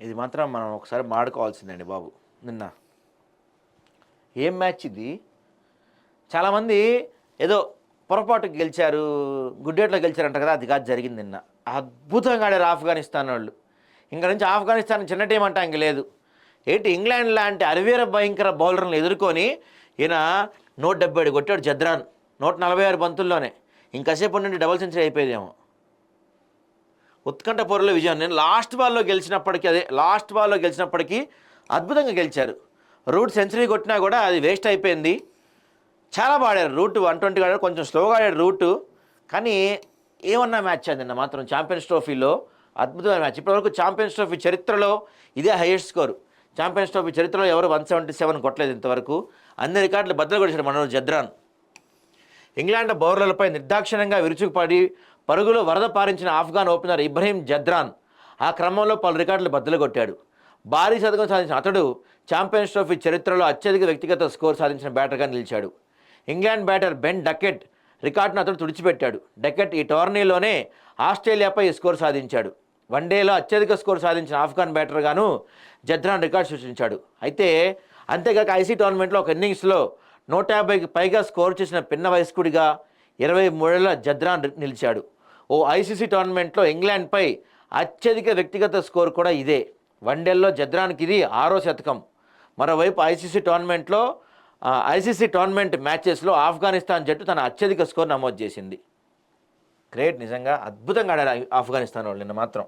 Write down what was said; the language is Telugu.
ఇది మాత్రం మనం ఒకసారి మాడుకోవాల్సిందండి బాబు. నిన్న. ఏం మ్యాచ్ ఇది? చాలామంది ఏదో పొరపాటు గెలిచారు గుడ్డేట్లో గెలిచారంట కదా అది కాదు జరిగింది నిన్న. అద్భుతంగా ఆడారు ఆఫ్ఘనిస్తాన్ వాళ్ళు. ఇంకా నుంచి ఆఫ్ఘనిస్తాన్ చిన్న టీం అంటే ఇంక లేదు. ఏంటి ఇంగ్లాండ్ లాంటి అరవీర భయంకర బౌలర్లను ఎదుర్కొని ఈయన నూట డెబ్బై ఏడు కొట్టాడు జద్రాన్ నూట నలభై ఆరు బంతుల్లోనే. ఇంకాసేపు నుండి డబుల్ సెంచరీ అయిపోయేదేమో. ఉత్కంఠ పొరలో విజయం. నేను లాస్ట్ బాల్లో గెలిచినప్పటికీ అదే లాస్ట్ బాల్లో గెలిచినప్పటికీ అద్భుతంగా గెలిచారు. రూట్ సెంచరీ కొట్టినా కూడా అది వేస్ట్ అయిపోయింది. చాలా బాడారు రూట్ వన్ ట్వంటీ ఆడారు. కొంచెం స్లోగా ఆడాడు రూట్ కానీ ఏమన్నా మ్యాచ్ అది మాత్రం ఛాంపియన్స్ ట్రోఫీలో అద్భుతమైన మ్యాచ్ ఇప్పటివరకు ఛాంపియన్స్ ట్రోఫీ చరిత్రలో ఇదే హైయెస్ట్ స్కోర్ ఛాంపియన్స్ ట్రోఫీ చరిత్రలో ఎవరు వన్ సెవెంటీ సెవెన్ కొట్టలేదు ఇంతవరకు. అన్ని రికార్డులు బద్దలు కొడిచారు మనోజ్ జద్రాన్. ఇంగ్లాండ్ బౌలర్లపై నిర్దాక్షిణ్యంగా విరుచుకుపడి పరుగులో వరద పారించిన ఆఫ్ఘాన్ ఓపెనర్ ఇబ్రహీం జద్రాన్ ఆ క్రమంలో పలు రికార్డులు బద్దలు కొట్టాడు. భారీ శతకం సాధించిన అతడు ఛాంపియన్స్ ట్రోఫీ చరిత్రలో అత్యధిక వ్యక్తిగత స్కోర్ సాధించిన బ్యాటర్గా నిలిచాడు. ఇంగ్లాండ్ బ్యాటర్ బెన్ డకెట్ రికార్డును అతడు తుడిచిపెట్టాడు. డకెట్ ఈ టోర్నీలోనే ఆస్ట్రేలియాపై స్కోర్ సాధించాడు. వన్డేలో అత్యధిక స్కోర్ సాధించిన ఆఫ్ఘాన్ బ్యాటర్గాను జద్రాన్ రికార్డు సృష్టించాడు. అయితే అంతేకాక ఐసీ టోర్నమెంట్లో ఒక ఇన్నింగ్స్లో నూట యాభైకి పైగా స్కోర్ చేసిన పిన్న వయస్కుడిగా ఇరవై మూడేళ్ళ జద్రాన్ నిలిచాడు. ఓ ఐసీసీ టోర్నమెంట్లో ఇంగ్లాండ్పై అత్యధిక వ్యక్తిగత స్కోర్ కూడా ఇదే. వన్డేల్లో జద్రాన్కి ఇది ఆరో శతకం. మరోవైపు ఐసీసీ టోర్నమెంట్లో ఐసీసీ టోర్నమెంట్ మ్యాచెస్లో ఆఫ్ఘనిస్తాన్ జట్టు తన అత్యధిక స్కోర్ నమోదు చేసింది. గ్రేట్ నిజంగా అద్భుతంగా ఆడారు ఆఫ్ఘనిస్తాన్ వాళ్ళు నిన్న మాత్రం.